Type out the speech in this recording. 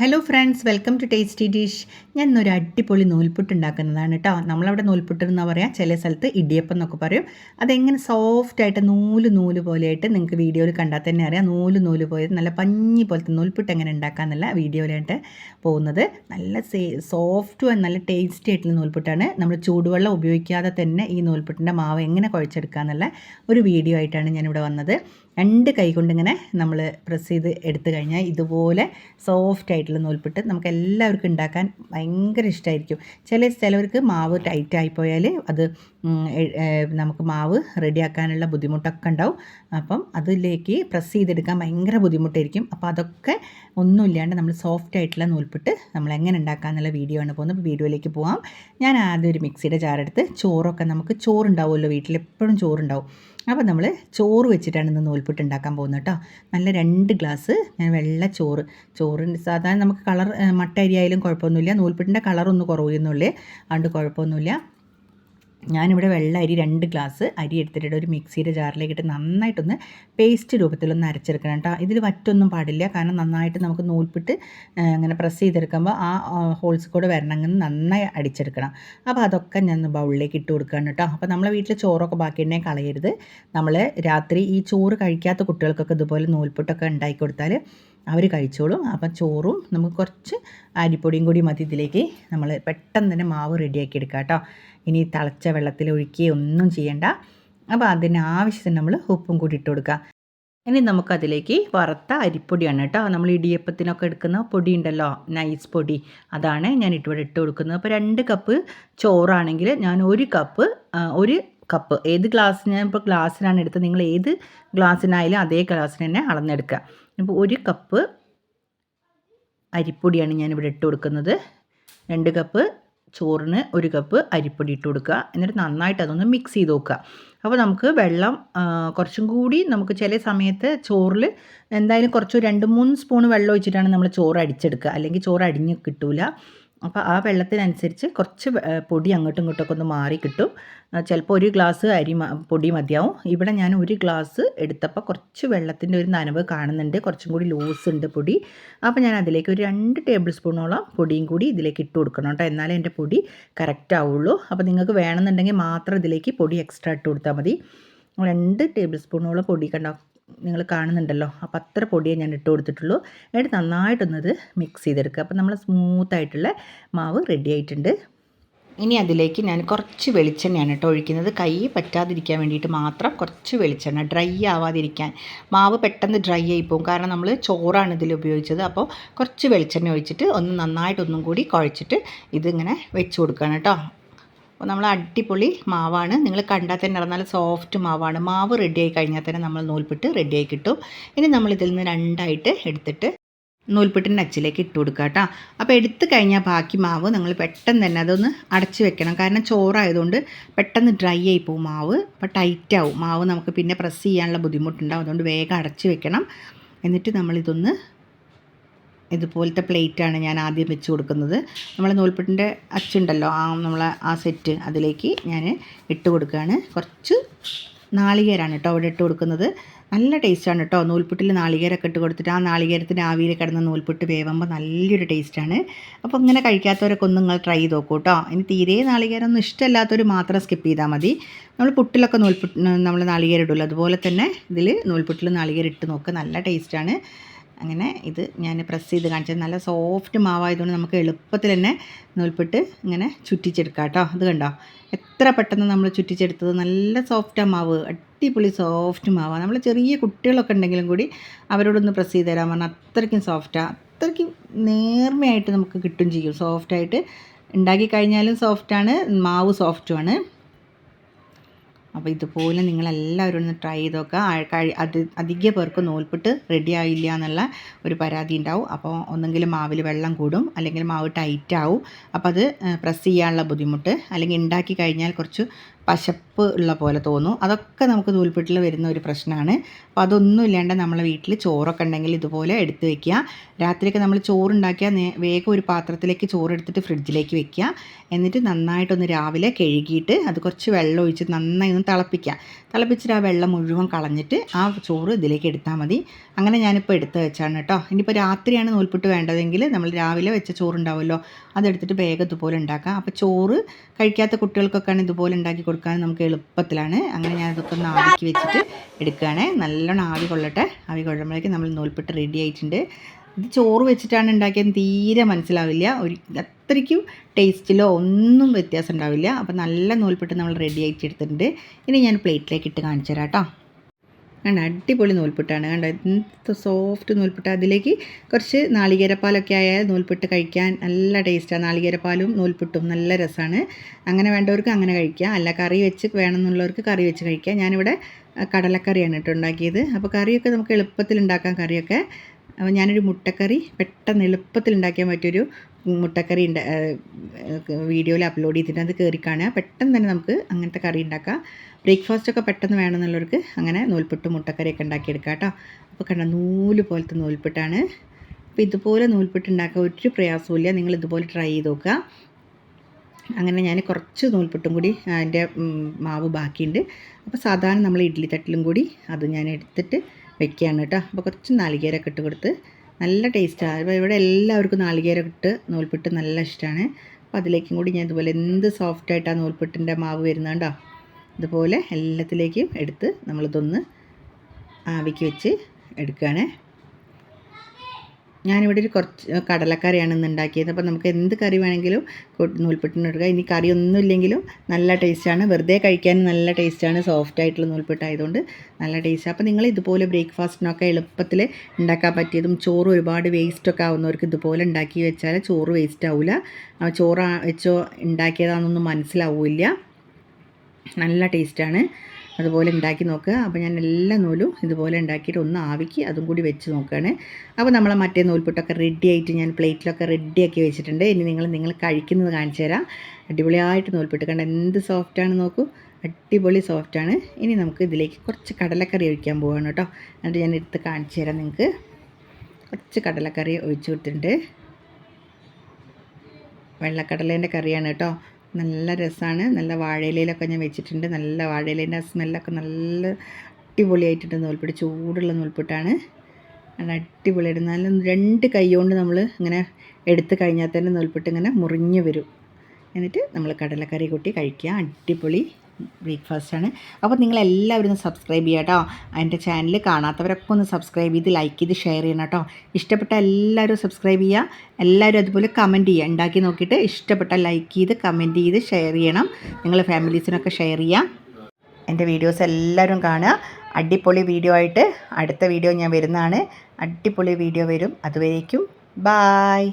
Hello friends welcome to tasty dish ഞാൻ ഇന്നൊരു അടിപൊളി നൂൽപുട്ട് ഉണ്ടാക്കുന്നതാണ് കേട്ടോ നമ്മളവിടെ നൂൽപുട്ട് എന്ന് പറയാം ചില സ്ഥലത്ത് ഇടിയപ്പം എന്നൊക്കെ പറയും. അതെങ്ങനെ സോഫ്റ്റ് ആയിട്ട് നൂൽ നൂൽ പോലെയായിട്ട് നിങ്ങൾക്ക് വീഡിയോയിൽ കണ്ടാൽ തന്നെ അറിയാം. നൂൽ നൂൽ പോയത് നല്ല പഞ്ഞി പോലത്തെ നൂൽപുട്ട് എങ്ങനെ ഉണ്ടാക്കാമെന്നുള്ള വീഡിയോയിലായിട്ട് പോകുന്നത്. നല്ല സേ സോഫ്റ്റും നല്ല ടേസ്റ്റി ആയിട്ടുള്ള നൂൽപുട്ടാണ്. നമ്മൾ ചൂടുവെള്ളം ഉപയോഗിക്കാതെ തന്നെ ഈ നൂൽപുട്ടിന്റെ മാവ് എങ്ങനെ കുഴച്ചെടുക്കുക എന്നുള്ള ഒരു വീഡിയോ ആയിട്ടാണ് ഞാനിവിടെ വന്നത്. രണ്ട് കൈ കൊണ്ടിങ്ങനെ നമ്മൾ പ്രസ് ചെയ്ത് എടുത്തു കഴിഞ്ഞാൽ ഇതുപോലെ സോഫ്റ്റ് ആയിട്ടുള്ള നൂൽപ്പിട്ട് നമുക്ക് എല്ലാവർക്കും ഉണ്ടാക്കാൻ ഭയങ്കര ഇഷ്ടമായിരിക്കും ചില ചിലവർക്ക് മാവ് ടൈറ്റ് പോയാൽ അത് നമുക്ക് മാവ് റെഡിയാക്കാനുള്ള ബുദ്ധിമുട്ടൊക്കെ ഉണ്ടാവും. അപ്പം അതിലേക്ക് പ്രസ് ചെയ്തെടുക്കാൻ ഭയങ്കര ബുദ്ധിമുട്ടായിരിക്കും. അപ്പോൾ അതൊക്കെ ഒന്നുമില്ലാണ്ട് നമ്മൾ സോഫ്റ്റ് ആയിട്ടുള്ള നൂൽപ്പിട്ട് നമ്മൾ എങ്ങനെ ഉണ്ടാക്കാമെന്നുള്ള വീഡിയോ ആണ് പോകുന്നത്. വീഡിയോയിലേക്ക് പോകാം ഞാൻ ആദ്യം ഒരു മിക്സിയുടെ ജാറെടുത്ത് ചോറൊക്കെ നമുക്ക് ചോറുണ്ടാവുമല്ലോ വീട്ടിൽ എപ്പോഴും ചോറുണ്ടാവും. അപ്പോൾ നമ്മൾ ചോറ് വെച്ചിട്ടാണ് ഇന്ന് നൂൽപുട്ട് ഉണ്ടാക്കാൻ പോകുന്നത് കേട്ടോ. നല്ല രണ്ട് ഗ്ലാസ് ഞാൻ വെള്ള ചോറ്. ചോറിന് സാധാരണ നമുക്ക് കളർ മട്ട അരി കുഴപ്പമൊന്നുമില്ല. നൂൽപുട്ടിന്റെ കളറൊന്നും കുറവെന്നുള്ളേ അതുകൊണ്ട് കുഴപ്പമൊന്നുമില്ല. ഞാനിവിടെ വെള്ള അരി രണ്ട് ഗ്ലാസ് അരി എടുത്തിട്ട് ഒരു മിക്സിയുടെ ജാറിലേക്ക് ഇട്ട് നന്നായിട്ടൊന്ന് പേസ്റ്റ് രൂപത്തിലൊന്ന് അരച്ചെടുക്കണം കേട്ടോ. ഇതിൽ വറ്റൊന്നും പാടില്ല. കാരണം നന്നായിട്ട് നമുക്ക് നൂൽപ്പിട്ട് അങ്ങനെ പ്രസ് ചെയ്തെടുക്കുമ്പോൾ ആ ഹോൾസ് കൂടെ വരണമെങ്കിൽ നന്നായി അടിച്ചെടുക്കണം. അപ്പോൾ അതൊക്കെ ഞാൻ ബൗളിലേക്ക് ഇട്ട് കൊടുക്കുകയാണ് കേട്ടോ. അപ്പോൾ നമ്മളെ വീട്ടിൽ ചോറൊക്കെ ബാക്കിയുണ്ടെങ്കിൽ കളയരുത്. നമ്മൾ രാത്രി ഈ ചോറ് കഴിക്കാത്ത കുട്ടികൾക്കൊക്കെ ഇതുപോലെ നൂൽപ്പിട്ടൊക്കെ ഉണ്ടാക്കി കൊടുത്താൽ അവർ കഴിച്ചോളും. അപ്പം ചോറും നമുക്ക് കുറച്ച് അരിപ്പൊടിയും കൂടി മതി ഇതിലേക്ക്. നമ്മൾ പെട്ടെന്ന് തന്നെ മാവ് റെഡിയാക്കി എടുക്കാം കേട്ടോ. ഇനി തിളച്ച വെള്ളത്തിൽ ഒഴുക്കുകയോ ഒന്നും ചെയ്യണ്ട. അപ്പോൾ അതിന് ആവശ്യത്തിന് നമ്മൾ ഉപ്പും കൂടി ഇട്ട് കൊടുക്കുക ഇനി നമുക്കതിലേക്ക് വറുത്ത അരിപ്പൊടിയാണ് കേട്ടോ. നമ്മൾ ഇടിയപ്പത്തിനൊക്കെ എടുക്കുന്ന പൊടി ഉണ്ടല്ലോ നൈസ് പൊടി. അതാണ് ഞാൻ ഇവിടെ ഇട്ട് കൊടുക്കുന്നത്. അപ്പോൾ രണ്ട് കപ്പ് ചോറാണെങ്കിൽ ഞാൻ ഒരു കപ്പ് ഒരു കപ്പ് ഏത് ഗ്ലാസ് ഞാൻ ഇപ്പോൾ ഗ്ലാസ്സിനാണ് എടുത്തത്. നിങ്ങൾ ഏത് ഗ്ലാസ്സിനായാലും അതേ ഗ്ലാസ്സിന് തന്നെ അളന്നെടുക്കുക. ഇപ്പോൾ ഒരു കപ്പ് അരിപ്പൊടിയാണ് ഞാനിവിടെ ഇട്ട് കൊടുക്കുന്നത്. രണ്ട് കപ്പ് ചോറിന് ഒരു കപ്പ് അരിപ്പൊടി ഇട്ട് കൊടുക്കുക. എന്നിട്ട് നന്നായിട്ട് അതൊന്ന് മിക്സ് ചെയ്ത് നോക്കുക. അപ്പോൾ നമുക്ക് വെള്ളം കുറച്ചും കൂടി നമുക്ക് ചില സമയത്ത് ചോറിൽ എന്തായാലും കുറച്ച് രണ്ട് മൂന്ന് സ്പൂൺ വെള്ളം ഒഴിച്ചിട്ടാണ് നമ്മൾ ചോറ് അടിച്ചെടുക്കുക. അല്ലെങ്കിൽ ചോറ് അടിഞ്ഞ് കിട്ടില്ല അപ്പോൾ ആ വെള്ളത്തിനനുസരിച്ച് കുറച്ച് പൊടി അങ്ങോട്ടും ഇങ്ങോട്ടൊക്കെ ഒന്ന് മാറി കിട്ടും. ചിലപ്പോൾ ഒരു ഗ്ലാസ് അരി പൊടി മതിയാവും. ഇവിടെ ഞാൻ ഒരു ഗ്ലാസ് എടുത്തപ്പോൾ കുറച്ച് വെള്ളത്തിന്റെ ഒരു നനവ് കാണുന്നുണ്ട്. കുറച്ചും കൂടി ലൂസ് ഉണ്ട് പൊടി. അപ്പോൾ ഞാൻ അതിലേക്ക് ഒരു രണ്ട് ടേബിൾ സ്പൂണോളം പൊടിയും കൂടി ഇതിലേക്ക് ഇട്ട് കൊടുക്കണം കേട്ടോ. എന്നാലേ എന്റെ പൊടി കറക്റ്റ് ആവുള്ളൂ. അപ്പോൾ നിങ്ങൾക്ക് വേണമെന്നുണ്ടെങ്കിൽ മാത്രം ഇതിലേക്ക് പൊടി എക്സ്ട്രാ ഇട്ട് കൊടുത്താൽ മതി. രണ്ട് ടേബിൾ സ്പൂണോളം പൊടി കണ്ടോ? നിങ്ങൾ കാണുന്നുണ്ടല്ലോ. അപ്പോൾ അത്ര പൊടിയേ ഞാൻ ഇട്ട് കൊടുത്തിട്ടുള്ളൂ. എന്നിട്ട് നന്നായിട്ടൊന്നത് മിക്സ് ചെയ്തെടുക്കുക. അപ്പോൾ നമ്മൾ സ്മൂത്തായിട്ടുള്ള മാവ് റെഡി ആയിട്ടുണ്ട്. ഇനി അതിലേക്ക് ഞാൻ കുറച്ച് വെളിച്ചെണ്ണയാണ് കേട്ടോ ഒഴിക്കുന്നത്. കൈ പറ്റാതിരിക്കാൻ വേണ്ടിയിട്ട് മാത്രം കുറച്ച് വെളിച്ചെണ്ണ ഡ്രൈ ആവാതിരിക്കാൻ. മാവ് പെട്ടെന്ന് ഡ്രൈ ആയി പോകും കാരണം നമ്മൾ ചോറാണ് ഇതിൽ ഉപയോഗിച്ചത്. അപ്പോൾ കുറച്ച് വെളിച്ചെണ്ണ ഒഴിച്ചിട്ട് ഒന്ന് നന്നായിട്ടൊന്നും കൂടി കുഴച്ചിട്ട് ഇതിങ്ങനെ വെച്ച് കൊടുക്കുകയാണ് കേട്ടോ. അപ്പോൾ നമ്മൾ അടിപൊളി മാവാണ്. നിങ്ങൾ കണ്ടാൽ തന്നെ നല്ല സോഫ്റ്റ് മാവാണ്. മാവ് റെഡിയായി കഴിഞ്ഞാൽ തന്നെ നമ്മൾ നൂൽപ്പിട്ട് റെഡിയായി കിട്ടും. ഇനി നമ്മൾ ഇതിൽ നിന്ന് രണ്ടായിട്ട് എടുത്തിട്ട് നൂൽപ്പിട്ടിന്റെ അച്ചിലേക്ക് ഇട്ട് കൊടുക്കുക കേട്ടോ അപ്പോൾ എടുത്തു കഴിഞ്ഞാൽ ബാക്കി മാവ് നിങ്ങൾ പെട്ടെന്ന് തന്നെ അതൊന്ന് അടച്ചു വെക്കണം. കാരണം ചോറായതുകൊണ്ട് പെട്ടെന്ന് ഡ്രൈ ആയി പോകും മാവ്. അപ്പോൾ ടൈറ്റ് ആവും. മാവ് നമുക്ക് പിന്നെ പ്രസ് ചെയ്യാനുള്ള ബുദ്ധിമുട്ടുണ്ടാവും. അതുകൊണ്ട് വേഗം അടച്ചു വെക്കണം. എന്നിട്ട് നമ്മളിതൊന്ന് ഇതുപോലത്തെ പ്ലേറ്റാണ് ഞാൻ ആദ്യം വെച്ച് കൊടുക്കുന്നത്. നമ്മൾ നൂൽപ്പെട്ടിന്റെ അച്ചുണ്ടല്ലോ ആ നമ്മൾ ആ സെറ്റ് അതിലേക്ക് ഞാൻ ഇട്ട് കൊടുക്കുകയാണ്. കുറച്ച് നാളികേരാണ് കേട്ടോ അവിടെ ഇട്ട് കൊടുക്കുന്നത്. നല്ല ടേസ്റ്റാണ് കേട്ടോ. നൂൽപുട്ടിൽ നാളികേരൊക്കെ ഇട്ട് കൊടുത്തിട്ട് ആ നാളികേരത്തിന്റെ ആവിയിൽ കിടന്ന നൂൽപുട്ട് വേവുമ്പോൾ നല്ലൊരു ടേസ്റ്റാണ്. അപ്പോൾ ഇങ്ങനെ കഴിക്കാത്തവരൊക്കെ ഒന്ന് നിങ്ങൾ ട്രൈ ചെയ്ത് നോക്കൂ കേട്ടോ. ഇനി തീരെ നാളികേരമൊന്നും ഇഷ്ടമല്ലാത്തവർ മാത്രം സ്കിപ്പ് ചെയ്താൽ മതി. നമ്മൾ പുട്ടിലൊക്കെ നൂൽപുട്ട് നമ്മൾ നാളികേരം ഇടുമല്ലോ. അതുപോലെ തന്നെ ഇതിൽ നൂൽപുട്ടിൽ നാളികേരം ഇട്ട് നോക്കുക നല്ല ടേസ്റ്റാണ്. അങ്ങനെ ഇത് ഞാൻ പ്രസ് ചെയ്ത് കാണിച്ചത്. നല്ല സോഫ്റ്റ് മാവായതുകൊണ്ട് നമുക്ക് എളുപ്പത്തിൽ തന്നെ നൂൽപ്പിട്ട് ഇങ്ങനെ ചുറ്റിച്ചെടുക്കാം കേട്ടോ. അത് കണ്ടോ? എത്ര പെട്ടെന്ന് നമ്മൾ ചുറ്റിച്ചെടുത്തത്? നല്ല സോഫ്റ്റ് മാവ്. അടിപൊളി സോഫ്റ്റ് മാവാണ് നമ്മൾ ചെറിയ കുട്ടികളൊക്കെ ഉണ്ടെങ്കിലും കൂടി അവരോടൊന്ന് പ്രസ് ചെയ്ത് തരാൻ പറഞ്ഞാൽ അത്രയ്ക്കും സോഫ്റ്റാണ് അത്രയ്ക്കും നേർമയായിട്ട് നമുക്ക് കിട്ടും ചെയ്യും. സോഫ്റ്റായിട്ട് ഉണ്ടാക്കി കഴിഞ്ഞാലും സോഫ്റ്റാണ് മാവ് സോഫ്റ്റുമാണ് അപ്പോൾ ഇതുപോലെ നിങ്ങളെല്ലാവരും ഒന്ന് ട്രൈ ചെയ്ത് നോക്കുക അത് അധിക പേർക്ക് നൂൽപ്പിട്ട് റെഡി ആയില്ല എന്നുള്ള ഒരു പരാതി ഉണ്ടാവും. അപ്പോൾ ഒന്നെങ്കിൽ മാവിൽ വെള്ളം കൂടും അല്ലെങ്കിൽ മാവ് ടൈറ്റ് ആവും. അപ്പോൾ അത് പ്രസ് ചെയ്യാനുള്ള ബുദ്ധിമുട്ട് അല്ലെങ്കിൽ ഉണ്ടാക്കി കഴിഞ്ഞാൽ കുറച്ച് പശപ്പ് ഉള്ള പോലെ തോന്നും. അതൊക്കെ നമുക്ക് നൂൽപ്പിട്ടിൽ വരുന്ന ഒരു പ്രശ്നമാണ്. അപ്പോൾ അതൊന്നും ഇല്ലാണ്ട് നമ്മളെ വീട്ടിൽ ചോറൊക്കെ ഉണ്ടെങ്കിൽ ഇതുപോലെ എടുത്ത് വെക്കുക. രാത്രിയൊക്കെ നമ്മൾ ചോറുണ്ടാക്കിയാൽ വേഗം ഒരു പാത്രത്തിലേക്ക് ചോറ് എടുത്തിട്ട് ഫ്രിഡ്ജിലേക്ക് വെക്കുക. എന്നിട്ട് നന്നായിട്ടൊന്ന് രാവിലെ കഴുകിയിട്ട് അത് കുറച്ച് വെള്ളം ഒഴിച്ച് നന്നായി ഒന്ന് തിളപ്പിക്കുക. തിളപ്പിച്ചിട്ട് ആ വെള്ളം മുഴുവൻ കളഞ്ഞിട്ട് ആ ചോറ് ഇതിലേക്ക് എടുത്താൽ മതി. അങ്ങനെ ഞാനിപ്പോൾ എടുത്ത് വെച്ചാണ് കേട്ടോ. ഇനിയിപ്പോൾ രാത്രിയാണ് നൂൽപ്പിട്ട് വേണ്ടതെങ്കിൽ നമ്മൾ രാവിലെ വെച്ച ചോറുണ്ടാവുമല്ലോ. അതെടുത്തിട്ട് വേഗം ഇതുപോലെ ഉണ്ടാക്കാം. അപ്പോൾ ചോറ് കഴിക്കാത്ത കുട്ടികൾക്കൊക്കെയാണ് ഇതുപോലെ ഉണ്ടാക്കി കൊടുക്കാൻ നമുക്ക് എളുപ്പത്തിലാണ്. അങ്ങനെ ഞാൻ ഇതൊക്കെ ഒന്ന് ആവിക്ക് വെച്ചിട്ട് എടുക്കുകയാണ്. നല്ലോണം ആവി കൊള്ളട്ടെ. ആവി കൊള്ളുമ്പോഴേക്കും നമ്മൾ നൂൽപ്പിട്ട് റെഡി ആയിട്ടുണ്ട്. ഇത് ചോറ് വെച്ചിട്ടാണ് ഉണ്ടാക്കിയത് തീരെ മനസ്സിലാവില്ല. ഒരു അത്രയ്ക്കും ടേസ്റ്റിലോ ഒന്നും വ്യത്യാസം ഉണ്ടാവില്ല. അപ്പോൾ നല്ല നൂൽപ്പെട്ട് നമ്മൾ റെഡി ആയിട്ട് എടുത്തിട്ടുണ്ട്. ഇനി ഞാൻ പ്ലേറ്റിലേക്ക് ഇട്ട് കാണിച്ചു തരാം കേട്ടോ. കണ്ട? അടിപൊളി നൂൽപുട്ടാണ് കണ്ട? എന്ത് സോഫ്റ്റ് നൂൽപുട്ട് അതിലേക്ക് കുറച്ച് നാളികേരപ്പാലൊക്കെ ആയാൽ നൂൽപുട്ട് കഴിക്കാൻ നല്ല ടേസ്റ്റാണ് നാളികേരപ്പാലും നൂൽപുട്ടും നല്ല രസമാണ്. അങ്ങനെ വേണ്ടവർക്ക് അങ്ങനെ കഴിക്കാം. അല്ല കറി വെച്ച് വേണമെന്നുള്ളവർക്ക് കറി വെച്ച് കഴിക്കാം. ഞാനിവിടെ കടലക്കറിയാണ് കേട്ടോ ഉണ്ടാക്കിയത്. അപ്പോൾ കറിയൊക്കെ നമുക്ക് എളുപ്പത്തിൽ ഉണ്ടാക്കാം. കറിയൊക്കെ അപ്പോൾ ഞാനൊരു മുട്ടക്കറി പെട്ടെന്ന് എളുപ്പത്തിൽ ഉണ്ടാക്കിയാൽ പറ്റിയൊരു മുട്ടക്കറി ഉണ്ട് വീഡിയോയിൽ അപ്ലോഡ് ചെയ്തിട്ട് അത് കയറി കാണുക. പെട്ടെന്ന് തന്നെ നമുക്ക് അങ്ങനത്തെ കറി ഉണ്ടാക്കാം. ബ്രേക്ക്ഫാസ്റ്റ് ഒക്കെ പെട്ടെന്ന് വേണമെന്നുള്ളവർക്ക് അങ്ങനെ നൂൽപുട്ട് മുട്ടക്കറിയൊക്കെ ഉണ്ടാക്കിയെടുക്കാം കേട്ടോ. അപ്പോൾ കണ്ട നൂൽ പോലത്തെ നൂൽപുട്ടാണ്. അപ്പോൾ ഇതുപോലെ നൂൽപുട്ട് ഉണ്ടാക്കാൻ ഒരു പ്രയാസമില്ല നിങ്ങൾ ഇതുപോലെ ട്രൈ ചെയ്ത് നോക്കുക. അങ്ങനെ ഞാൻ കുറച്ച് നൂൽപുട്ടും കൂടി അതിന്റെ മാവ് ബാക്കിയുണ്ട്. അപ്പോൾ സാധാരണ നമ്മൾ ഇഡ്ഡലി തട്ടിലും കൂടി അത് ഞാൻ എടുത്തിട്ട് വെക്കുകയാണ് കേട്ടോ. അപ്പോൾ കുറച്ച് നാളികേരമൊക്കെ ഇട്ട് കൊടുത്ത് നല്ല ടേസ്റ്റാണ് അപ്പോൾ ഇവിടെ എല്ലാവർക്കും നാളികേരം ഇട്ട് നൂൽപ്പിട്ട് നല്ല ഇഷ്ടമാണ്. അപ്പോൾ അതിലേക്കും കൂടി ഞാൻ ഇതുപോലെ എന്ത് സോഫ്റ്റായിട്ടാണ് നൂൽപ്പിട്ടിന്റെ മാവ് വരുന്നത് കേട്ടോ ഇതുപോലെ എല്ലാത്തിലേക്കും എടുത്ത് നമ്മളിതൊന്ന് ആവിക്ക് വെച്ച് എടുക്കുകയാണ്. ഞാനിവിടെ ഒരു കുറച്ച് കടലക്കറിയാണ് ഇന്ന് ഉണ്ടാക്കിയത്. അപ്പോൾ നമുക്ക് എന്ത് കറി വേണമെങ്കിലും നൂൽപുട്ടിന് എടുക്കുക ഇനി കറി ഒന്നും ഇല്ലെങ്കിലും നല്ല ടേസ്റ്റാണ്. വെറുതെ കഴിക്കാൻ നല്ല ടേസ്റ്റാണ്. സോഫ്റ്റ് ആയിട്ടുള്ള നൂൽപുട്ടായതുകൊണ്ട് നല്ല ടേസ്റ്റ്. അപ്പോൾ നിങ്ങൾ ഇതുപോലെ ബ്രേക്ക്ഫാസ്റ്റിനൊക്കെ എളുപ്പത്തിൽ ഉണ്ടാക്കാൻ പറ്റിയതും ചോറ് ഒരുപാട് വേസ്റ്റൊക്കെ ആവുന്നവർക്ക് ഇതുപോലെ ഉണ്ടാക്കി വെച്ചാൽ ചോറ് വേസ്റ്റ് ആവില്ല ചോറ് വെച്ചോ ഉണ്ടാക്കിയതാണെന്നൊന്നും മനസ്സിലാവില്ല. നല്ല ടേസ്റ്റാണ്. അതുപോലെ ഉണ്ടാക്കി നോക്കുക. അപ്പോൾ ഞാൻ എല്ലാ നൂലും ഇതുപോലെ ഉണ്ടാക്കിയിട്ട് ഒന്ന് ആവിക്ക് അതും കൂടി വെച്ച് നോക്കുകയാണ്. അപ്പോൾ നമ്മളെ മറ്റേ നൂൽപുട്ടൊക്കെ റെഡി ആയിട്ട് ഞാൻ പ്ലേറ്റിലൊക്കെ റെഡിയാക്കി വെച്ചിട്ടുണ്ട്. ഇനി നിങ്ങൾ നിങ്ങൾ കഴിക്കുന്നത് കാണിച്ചു തരാം. അടിപൊളിയായിട്ട് നൂൽപുട്ട് കണ്ട? എന്ത് സോഫ്റ്റാണ് നോക്കൂ. അടിപൊളി സോഫ്റ്റാണ് ഇനി നമുക്ക് ഇതിലേക്ക് കുറച്ച് കടലക്കറി ഒഴിക്കാൻ പോവാണ് കേട്ടോ. എന്നിട്ട് ഞാൻ എടുത്ത് കാണിച്ചു തരാം നിങ്ങൾക്ക്. കുറച്ച് കടലക്കറി ഒഴിച്ചു കൊടുത്തിട്ടുണ്ട്. വെള്ളക്കടലേന്റെ കറിയാണ് കേട്ടോ. നല്ല രസമാണ് നല്ല വാഴയിലയിലൊക്കെ ഞാൻ വെച്ചിട്ടുണ്ട്. നല്ല വാഴയിലേന്റെ സ്മെല്ലൊക്കെ നല്ല അടിപൊളിയായിട്ടുണ്ട്. നൂൽപ്പിട്ട് ചൂടുള്ള നൂൽപ്പിട്ടാണ് നല്ല അടിപൊളിയായിട്ട് നല്ല രണ്ട് കൈ കൊണ്ട് നമ്മൾ ഇങ്ങനെ എടുത്ത് കഴിഞ്ഞാൽ തന്നെ നൂൽപ്പിട്ട് ഇങ്ങനെ മുറിഞ്ഞു വരും. എന്നിട്ട് നമ്മൾ കടലക്കറി കൂട്ടി കഴിക്കുക. അടിപൊളി. ബ്രേക്ക്ഫാസ്റ്റാണ് അപ്പോൾ നിങ്ങളെല്ലാവരും ഒന്ന് സബ്സ്ക്രൈബ് ചെയ്യുക കേട്ടോ എന്റെ ചാനൽ കാണാത്തവരൊക്കെ ഒന്ന് സബ്സ്ക്രൈബ് ചെയ്ത് ലൈക്ക് ചെയ്ത് ഷെയർ ചെയ്യണം കേട്ടോ ഇഷ്ടപ്പെട്ട എല്ലാവരും സബ്സ്ക്രൈബ് ചെയ്യുക. എല്ലാവരും അതുപോലെ കമന്റ് ചെയ്യുക. ഉണ്ടാക്കി നോക്കിയിട്ട് ഇഷ്ടപ്പെട്ട ലൈക്ക് ചെയ്ത് കമന്റ് ചെയ്ത് ഷെയർ ചെയ്യണം. നിങ്ങൾ ഫാമിലീസിനൊക്കെ ഷെയർ ചെയ്യുക. എന്റെ വീഡിയോസ് എല്ലാവരും കാണുക. അടിപൊളി വീഡിയോ ആയിട്ട് അടുത്ത വീഡിയോ ഞാൻ വരുന്നതാണ്. അടിപൊളി വീഡിയോ വരും. അതുവരേക്കും. ബായ്